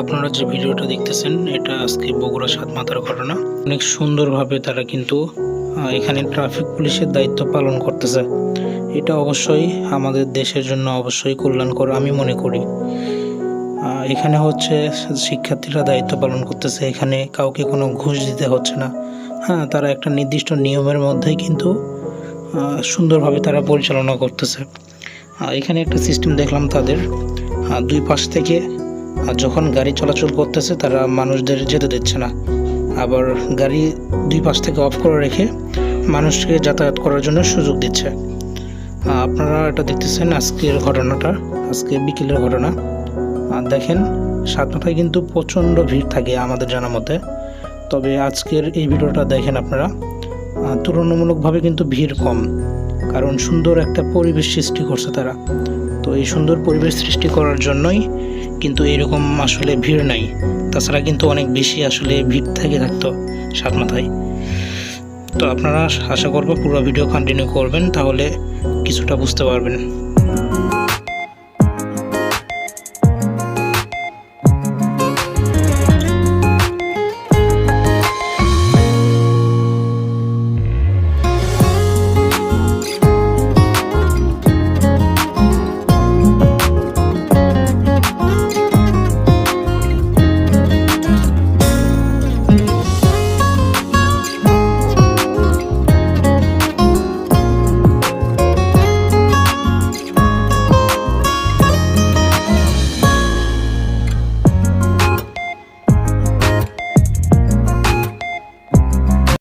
আপনারা যে ভিডিওটা দেখতেছেন, এটা আজকে বগুড়া সাত মাথার ঘটনা। অনেক সুন্দরভাবে তারা কিন্তু এখানে ট্রাফিক পুলিশের দায়িত্ব পালন করতেছে। এটা অবশ্যই আমাদের দেশের জন্য অবশ্যই কল্যাণকর, আমি মনে করি। এখানে হচ্ছে শিক্ষার্থীরা দায়িত্ব পালন করতেছে, এখানে কাউকে কোনো ঘুষ দিতে হচ্ছে না। হ্যাঁ তারা একটা নির্দিষ্ট নিয়মের মধ্যেই কিন্তু সুন্দরভাবে তারা পরিচালনা করতেছে। এখানে একটা সিস্টেম দেখলাম তাদের। দুই পাশ থেকে আর যখন গাড়ি চলাচল করতেছে, তারা মানুষদের যেতে দিচ্ছে না। আবার গাড়ি দুই পাশ থেকে অফ করে রেখে মানুষকে যাতায়াত করার জন্য সুযোগ দিচ্ছে। আপনারা এটা দেখতেছেন আজকের ঘটনাটা, আজকে বিকেলের ঘটনা। আর দেখেন, সাতটায় কিন্তু প্রচণ্ড ভিড় থাকে আমাদের জানা মতে। তবে আজকের এই ভিডিওটা দেখেন আপনারা। তুলনামূলকভাবে কিন্তু ভিড় কম, কারণ সুন্দর একটা পরিবেশ সৃষ্টি করছে তারা। তো এই সুন্দর পরিবেশ সৃষ্টি করার জন্যই কিন্তু এরকম আসলে ভিড় নাই। তাছাড়া কিন্তু অনেক বেশি আসলে ভিড় থেকে থাকতো সাত মাথায়। তো আপনারা আশা করব পুরো ভিডিও কন্টিনিউ করবেন, তাহলে কিছুটা বুঝতে পারবেন।